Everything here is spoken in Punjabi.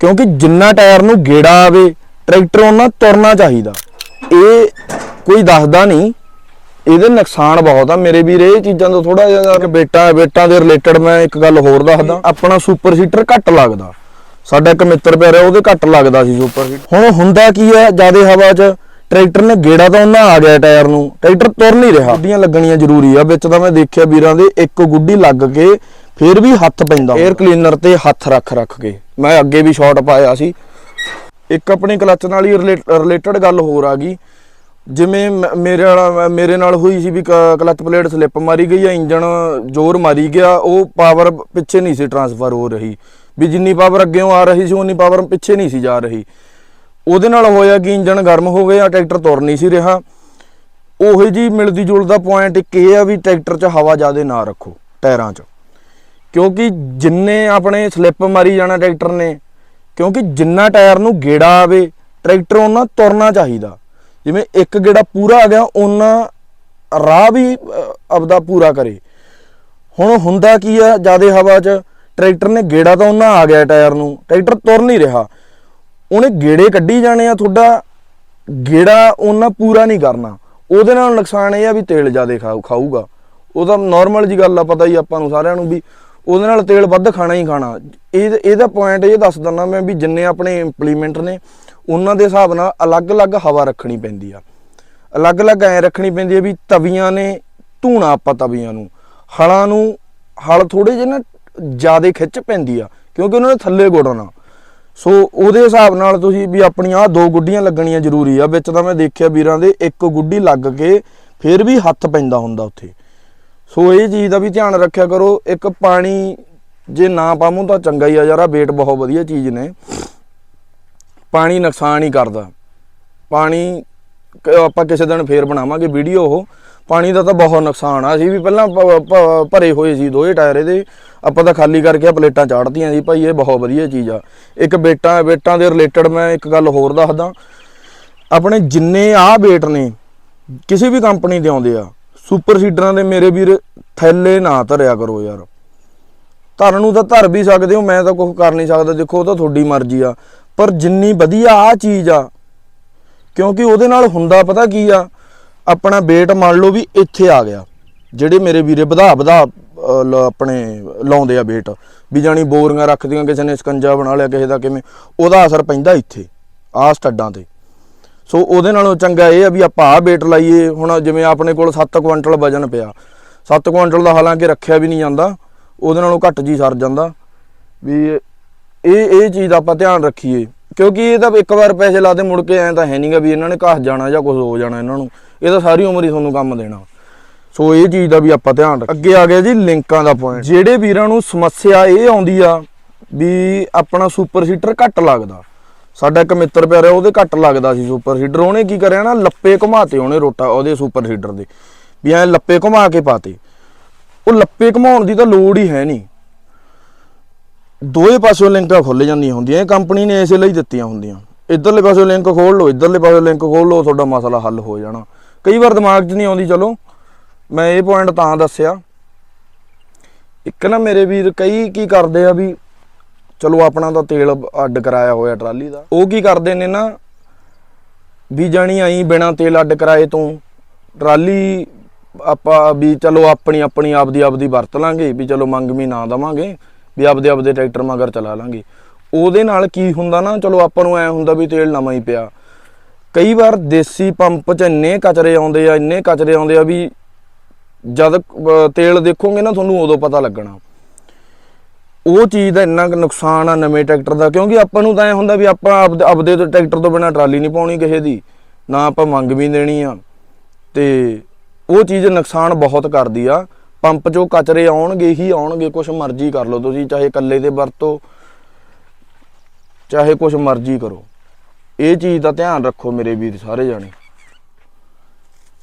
ਕਿਉਂਕਿ ਜਿੰਨਾ ਟਾਇਰ ਨੂੰ ਗੇੜਾ ਆਵੇ, ਟਰੈਕਟਰ ਉਹਨਾਂ ਤੁਰਨਾ ਚਾਹੀਦਾ। ਇਹ ਕੋਈ ਦੱਸਦਾ ਨਹੀਂ। ਇਹਦੇ ਨੁਕਸਾਨ ਬਹੁਤ ਆ। ਮੇਰੇ ਵੀਰ, ਇਹ ਚੀਜ਼ਾਂ ਤੋਂ ਥੋੜਾ ਜਿਹਾ ਕਿ ਬੇਟਾ, ਬੇਟਾਂ ਦੇ ਰਿਲੇਟਡ ਮੈਂ ਇੱਕ ਗੱਲ ਹੋਰ ਦੱਸਦਾ। ਆਪਣਾ ਸੁਪਰ ਸੀਟਰ ਘੱਟ ਲੱਗਦਾ। ਸਾਡਾ ਇੱਕ ਮਿੱਤਰ ਪਿਆਰਾ ਉਹਦੇ ਘੱਟ ਲੱਗਦਾ ਸੀ ਸੁਪਰ ਸੀਟਰ ਹੁਣ ਹੁੰਦਾ ਕੀ ਹੈ, ਜ਼ਿਆਦਾ ਹਵਾ 'ਚ ਟਰੈਕਟਰ ਨੇ ਗੇੜਾ ਤਾਂ ਉਹਨਾਂ ਆ ਗਿਆ ਟਾਇਰ ਨੂੰ। ਟਰੈਕਟਰ ਤੁਰ ਨਹੀਂ ਰਿਹਾ। ਗੁੱਡੀਆਂ ਲੱਗਣੀਆਂ ਜ਼ਰੂਰੀ ਆ। ਵਿੱਚ ਤਾਂ ਮੈਂ ਦੇਖਿਆ ਵੀਰਾਂ ਦੇ ਇੱਕ ਗੁੱਡੀ ਲੱਗ ਕੇ ਫੇਰ ਵੀ ਹੱਥ ਪੈਂਦਾ 에ਅਰ ਕਲੀਨਰ ਤੇ ਹੱਥ ਰੱਖ ਰੱਖ ਕੇ। ਮੈਂ ਅੱਗੇ ਵੀ ਸ਼ਾਟ ਪਾਇਆ ਸੀ। ਇੱਕ ਆਪਣੇ ਕਲੱਚ ਨਾਲ ਹੀ ਰਿਲੇਟਡ ਗੱਲ ਹੋਰ ਆ ਗਈ। ਜਿਵੇਂ ਮ- ਮੇਰੇ ਨਾਲ ਮੇਰੇ ਨਾਲ ਹੋਈ ਸੀ ਵੀ ਕ- ਕਲੱਚ ਪਲੇਟ ਸਲਿੱਪ ਮਾਰੀ ਗਈ ਆ ਇੰਜਨ ਜ਼ੋਰ ਮਾਰੀ ਗਿਆ, ਉਹ ਪਾਵਰ ਪਿੱਛੇ ਨਹੀਂ ਸੀ ਟਰਾਂਸਫਰ ਹੋ ਰਹੀ। ਵੀ ਜਿੰਨੀ ਪਾਵਰ ਅੱਗੇੋਂ ਆ ਰਹੀ ਸੀ, ਉਨੀ ਪਾਵਰ ਪਿੱਛੇ ਨਹੀਂ ਸੀ ਜਾ ਰਹੀ। ਉਹਦੇ ਨਾਲ ਹੋਇਆ ਕਿ ਇੰਜਨ ਗਰਮ ਹੋ ਗਿਆ ਟਰੈਕਟਰ ਤੁਰ ਨਹੀਂ ਸੀ ਰਿਹਾ। ਉਹੀ ਜੀ ਮਿਲਦੀ ਜੁਲਦਾ ਪੁਆਇੰਟ ਇੱਕ ਇਹ ਆ ਵੀ ਟਰੈਕਟਰ 'ਚ ਹਵਾ ਜ਼ਿਆਦਾ ਨਾ ਰੱਖੋ, ਟਾਇਰਾਂ 'ਚ। ਕਿਉਂਕਿ ਜਿੰਨੇ ਆਪਣੇ ਸਲਿੱਪ ਮਾਰੀ ਜਾਣਾ ਟਰੈਕਟਰ ਨੇ, ਕਿਉਂਕਿ ਜਿੰਨਾ ਟਾਇਰ ਨੂੰ ਗੇੜਾ ਆਵੇ, ਟਰੈਕਟਰ ਉਹਨਾਂ ਤੁਰਨਾ ਚਾਹੀਦਾ। ਜਿਵੇਂ ਇੱਕ ਗੇੜਾ ਪੂਰਾ ਆ ਗਿਆ, ਉਹਨਾਂ ਰਾਹ ਵੀ ਆਪਦਾ ਪੂਰਾ ਕਰੇ। ਹੁਣ ਹੁੰਦਾ ਕੀ ਆ, ਜਿਆਦੇ ਹਵਾ 'ਚ ਟਰੈਕਟਰ ਨੇ ਗੇੜਾ ਤਾਂ ਉਹਨਾਂ ਆ ਗਿਆ ਟਾਇਰ ਨੂੰ, ਟਰੈਕਟਰ ਤੁਰ ਨਹੀਂ ਰਿਹਾ। ਉਹਨੇ ਗੇੜੇ ਕੱਢੀ ਜਾਣੇ ਆ ਤੁਹਾਡਾ, ਗੇੜਾ ਉਹਨਾਂ ਪੂਰਾ ਨਹੀਂ ਕਰਨਾ। ਉਹਦੇ ਨਾਲ ਨੁਕਸਾਨ ਇਹ ਆ ਵੀ ਤੇਲ ਜ਼ਿਆਦਾ ਖਾਊ ਖਾਊਗਾ ਉਹ ਤਾਂ ਨਾਰਮਲ ਜੀ ਗੱਲ ਆ, ਪਤਾ ਹੀ ਆਪਾਂ ਨੂੰ ਸਾਰਿਆਂ ਨੂੰ ਵੀ ਉਹਦੇ ਨਾਲ ਤੇਲ ਵੱਧ ਖਾਣਾ ਹੀ ਖਾਣਾ। ਇਹ ਇਹਦਾ ਪੁਆਇੰਟ ਇਹ ਦੱਸ ਦਿੰਦਾ ਮੈਂ ਵੀ ਜਿੰਨੇ ਆਪਣੇ ਇੰਪਲੀਮੈਂਟ ਨੇ, ਉਹਨਾਂ ਦੇ ਹਿਸਾਬ ਨਾਲ ਅਲੱਗ-ਅਲੱਗ ਹਵਾ ਰੱਖਣੀ ਪੈਂਦੀ ਆ। ਅਲੱਗ-ਅਲੱਗ ਐ ਰੱਖਣੀ ਪੈਂਦੀ ਹੈ ਵੀ ਤਵੀਆਂ ਨੇ ਧੂਣਾ ਆਪਾਂ ਤਵੀਆਂ ਨੂੰ। ਹਲਾਂ ਨੂੰ ਹਲ ਥੋੜੇ ਜਿਹੇ ਨਾ ਜ਼ਿਆਦਾ ਖਿੱਚ ਪੈਂਦੀ ਆ, ਕਿਉਂਕਿ ਉਹਨਾਂ ਨੇ ਥੱਲੇ ਗੋੜਨਾ ਸੋ ਉਹਦੇ ਹਿਸਾਬ ਨਾਲ ਤੁਸੀਂ ਵੀ ਆਪਣੀਆਂ ਆਹ ਦੋ ਗੁੱਡੀਆਂ ਲੱਗਣੀਆਂ ਜ਼ਰੂਰੀ ਆ, ਵਿੱਚ ਤਾਂ ਮੈਂ ਦੇਖਿਆ ਵੀਰਾਂ ਦੇ ਇੱਕ ਗੁੱਡੀ ਲੱਗ ਕੇ ਫਿਰ ਵੀ ਹੱਥ ਪੈਂਦਾ ਹੁੰਦਾ ਉੱਥੇ। ਸੋ ਇਹ ਚੀਜ਼ ਦਾ ਵੀ ਧਿਆਨ ਰੱਖਿਆ ਕਰੋ, ਇੱਕ ਪਾਣੀ ਜੇ ਨਾ ਪਾਵੋ ਤਾਂ ਚੰਗਾ ਹੀ ਆ ਯਾਰਾ ਵੇਟ ਬਹੁਤ ਵਧੀਆ ਚੀਜ਼ ਨੇ। ਪਾਣੀ ਨੁਕਸਾਨ ਹੀ ਕਰਦਾ। ਪਾਣੀ ਆਪਾਂ ਕਿਸੇ ਦਿਨ ਫੇਰ ਬਣਾਵਾਂਗੇ ਵੀਡੀਓ ਉਹ। ਪਾਣੀ ਦਾ ਤਾਂ ਬਹੁਤ ਨੁਕਸਾਨ ਆ, ਅਸੀਂ ਵੀ ਪਹਿਲਾਂ ਭ- ਭਰੇ ਹੋਏ ਸੀ ਦੋਏ ਟਾਇਰ ਇਹਦੇ। ਆਪਾਂ ਤਾਂ ਖਾਲੀ ਕਰਕੇ ਆ ਪਲੇਟਾਂ ਚਾੜਤੀਆਂ ਸੀ ਭਾਈ, ਇਹ ਬਹੁਤ ਵਧੀਆ ਚੀਜ਼ ਆ। ਇੱਕ ਬੇਟਾ ਬੇਟਾਂ ਦੇ ਰਿਲੇਟਡ ਮੈਂ ਇੱਕ ਗੱਲ ਹੋਰ ਦੱਸਦਾ। ਆਪਣੇ ਜਿੰਨੇ ਆ ਬੇਟ ਨੇ, ਕਿਸੇ ਵੀ ਕੰਪਨੀ ਦੇ ਆਉਂਦੇ ਆ ਸੁਪਰ ਸੀਡਰਾਂ ਦੇ ਮੇਰੇ ਵੀਰ ਥੈਲੇ ਨਾ ਧਰਿਆ ਕਰੋ ਯਾਰ। ਧਰਨ ਨੂੰ ਤਾਂ ਧਰ ਵੀ ਸਕਦੇ ਹੋ, ਮੈਂ ਤਾਂ ਕੁਝ ਕਰ ਨਹੀਂ ਸਕਦਾ। ਦੇਖੋ, ਉਹ ਤਾਂ ਤੁਹਾਡੀ ਮਰਜ਼ੀ ਆ। ਪਰ ਜਿੰਨੀ ਵਧੀਆ ਆ ਚੀਜ਼ ਆ, ਕਿਉਂਕਿ ਉਹਦੇ ਨਾਲ ਹੁੰਦਾ ਪਤਾ ਕੀ ਆ, ਆਪਣਾ weight ਮੰਨ ਲਓ ਵੀ ਇੱਥੇ ਆ ਗਿਆ, ਜਿਹੜੇ ਮੇਰੇ ਵੀਰੇ ਵਧਾ ਵਧਾ ਆਪਣੇ ਲਾਉਂਦੇ ਆ weight, ਵੀ ਜਾਣੀ ਬੋਰੀਆਂ ਰੱਖਦੀਆਂ, ਕਿਸੇ ਨੇ ਸਕੰਜਾ ਬਣਾ ਲਿਆ, ਕਿਸੇ ਦਾ ਕਿਵੇਂ, ਉਹਦਾ ਅਸਰ ਪੈਂਦਾ ਇੱਥੇ, ਆਹ ਸਟੱਡਾਂ ਤੇ। ਸੋ ਉਹਦੇ ਨਾਲੋਂ ਚੰਗਾ ਇਹ ਆ ਵੀ ਆਪਾਂ ਆਹ weight ਲਾਈਏ। ਹੁਣ ਜਿਵੇਂ ਆਪਣੇ ਕੋਲ 7 ਕੁਇੰਟਲ ਵਜਨ ਪਿਆ। 7 ਕੁਇੰਟਲ ਦਾ ਹਾਲਾਂਕਿ ਰੱਖਿਆ ਵੀ ਨਹੀਂ ਜਾਂਦਾ। ਉਹਦੇ ਨਾਲੋਂ ਘੱਟ ਜੀ ਸਰ ਜਾਂਦਾ। ਵੀ ਇਹ ਇਹ ਚੀਜ਼ ਦਾ ਆਪਾਂ ਧਿਆਨ ਰੱਖੀਏ। ਕਿਉਂਕਿ ਇਹ ਤਾਂ ਇੱਕ ਵਾਰ ਪੈਸੇ ਲਾਤੇ ਮੁੜ ਕੇ ਐਂ ਤਾਂ ਹੈ ਨਹੀਂਗਾ ਵੀ ਇਹਨਾਂ ਨੇ ਘਸ ਜਾਣਾ ਜਾਂ ਕੁਝ ਹੋ ਜਾਣਾ ਇਹਨਾਂ ਨੂੰ। ਇਹ ਤਾਂ ਸਾਰੀ ਉਮਰ ਹੀ ਤੁਹਾਨੂੰ ਕੰਮ ਦੇਣਾ। ਸੋ ਇਹ ਚੀਜ਼ ਦਾ ਵੀ ਆਪਾਂ ਧਿਆਨ ਰੱਖ ਅੱਗੇ ਆ ਗਿਆ ਜੀ ਲਿੰਕਾਂ ਦਾ ਪੁਆਇੰਟ ਜਿਹੜੇ ਵੀਰਾਂ ਨੂੰ ਸਮੱਸਿਆ ਇਹ ਆਉਂਦੀ ਆ ਵੀ ਆਪਣਾ ਸੁਪਰ ਸੀਟਰ ਘੱਟ ਲੱਗਦਾ। ਸਾਡਾ ਇੱਕ ਮਿੱਤਰ ਪਿਆਰਾ ਉਹਦੇ ਘੱਟ ਲੱਗਦਾ ਸੀ ਸੁਪਰ ਹੀਟਰ ਉਹਨੇ ਕੀ ਕਰਿਆ ਨਾ, ਲੱਪੇ ਘੁਮਾਤੇ ਉਹਨੇ ਰੋਟਾ ਉਹਦੇ ਸੁਪਰ ਸੀਟਰ ਦੇ। ਵੀ ਐ ਲੱਪੇ ਘੁਮਾ ਕੇ ਪਾਤੇ। ਉਹ ਲੱਪੇ ਘੁਮਾਉਣ ਦੀ ਤਾਂ ਲੋੜ ਹੀ ਹੈ ਨਹੀਂ। ਦੋਵੇਂ ਪਾਸਿਓਂ ਲਿੰਕਾਂ ਖੁੱਲ ਜਾਂਦੀਆਂ ਹੁੰਦੀਆਂ, ਇਹ ਕੰਪਨੀ ਨੇ ਇਸੇ ਲਈ ਦਿੱਤੀਆਂ ਹੁੰਦੀਆਂ। ਇਧਰਲੇ ਪਾਸਿਓਂ ਲਿੰਕ ਖੋਲ ਲਓ, ਇਧਰਲੇ ਪਾਸਿਓਂ ਲਿੰਕ ਖੋਲ ਲਓ, ਤੁਹਾਡਾ ਮਸਲਾ ਹੱਲ ਹੋ ਜਾਣਾ। ਕਈ ਵਾਰ ਦਿਮਾਗ 'ਚ ਨਹੀਂ ਆਉਂਦੀ, ਚਲੋ, ਮੈਂ ਇਹ ਪੁਆਇੰਟ ਤਾਂ ਦੱਸਿਆ। ਇੱਕ ਨਾ ਮੇਰੇ ਵੀਰ ਕਈ ਕੀ ਕਰਦੇ ਆ ਵੀ ਚਲੋ ਆਪਣਾ ਤਾਂ ਤੇਲ ਅੱਡ ਕਰਾਇਆ ਹੋਇਆ ਟਰਾਲੀ ਦਾ। ਉਹ ਕੀ ਕਰਦੇ ਨੇ ਨਾ, ਵੀ ਜਾਣੀ ਆਈ ਬਿਨਾ ਤੇਲ ਅੱਡ ਕਰਾਏ ਤੋਂ ਟਰਾਲੀ ਆਪਾਂ ਵੀ ਚਲੋ ਆਪਣੀ ਆਪਣੀ ਆਪਦੀ ਆਪਦੀ ਵਰਤ ਲਾਂਗੇ, ਵੀ ਚਲੋ ਮੰਗਵੀ ਨਾ ਦਵਾਂਗੇ, ਵੀ ਆਪਦੇ ਆਪਦੇ ਟਰੈਕਟਰ ਮਗਰ ਚਲਾ ਲਾਂਗੇ। ਉਹਦੇ ਨਾਲ ਕੀ ਹੁੰਦਾ ਨਾ, ਚਲੋ ਆਪਾਂ ਨੂੰ ਐ ਹੁੰਦਾ ਵੀ ਤੇਲ ਨਵਾਂ ਹੀ ਪਿਆ। ਕਈ ਵਾਰ ਦੇਸੀ ਪੰਪ 'ਚ ਇੰਨੇ ਕਚਰੇ ਆਉਂਦੇ ਆ, ਇੰਨੇ ਕਚਰੇ ਆਉਂਦੇ ਆ ਵੀ ਜਦ ਤੇਲ ਦੇਖੋਗੇ ਨਾ, ਤੁਹਾਨੂੰ ਉਦੋਂ ਪਤਾ ਲੱਗਣਾ। ਉਹ ਚੀਜ਼ ਦਾ ਇੰਨਾ ਕੁ ਨੁਕਸਾਨ ਆ ਨਵੇਂ ਟਰੈਕਟਰ ਦਾ, ਕਿਉਂਕਿ ਆਪਾਂ ਨੂੰ ਤਾਂ ਐ ਹੁੰਦਾ ਵੀ ਆਪਾਂ ਆਪਦੇ ਤੋਂ ਟਰੈਕਟਰ ਤੋਂ ਬਿਨਾ ਟਰਾਲੀ ਨਹੀਂ ਪਾਉਣੀ ਕਿਸੇ ਦੀ, ਨਾ ਆਪਾਂ ਮੰਗ ਵੀ ਦੇਣੀ ਆ। ਤੇ ਉਹ ਚੀਜ਼ ਨੁਕਸਾਨ ਬਹੁਤ ਕਰਦੀ ਆ। ਪੰਪ 'ਚੋਂ ਕਚਰੇ ਆਉਣਗੇ, ਹੀ ਆਉਣਗੇ, ਕੁਛ ਮਰਜ਼ੀ ਕਰ ਲਓ ਤੁਸੀਂ, ਚਾਹੇ ਇਕੱਲੇ ਦੇ ਵਰਤੋ, ਚਾਹੇ ਕੁਛ ਮਰਜ਼ੀ ਕਰੋ। ਇਹ ਚੀਜ਼ ਦਾ ਧਿਆਨ ਰੱਖੋ ਮੇਰੇ ਵੀਰ ਸਾਰੇ ਜਾਣੇ।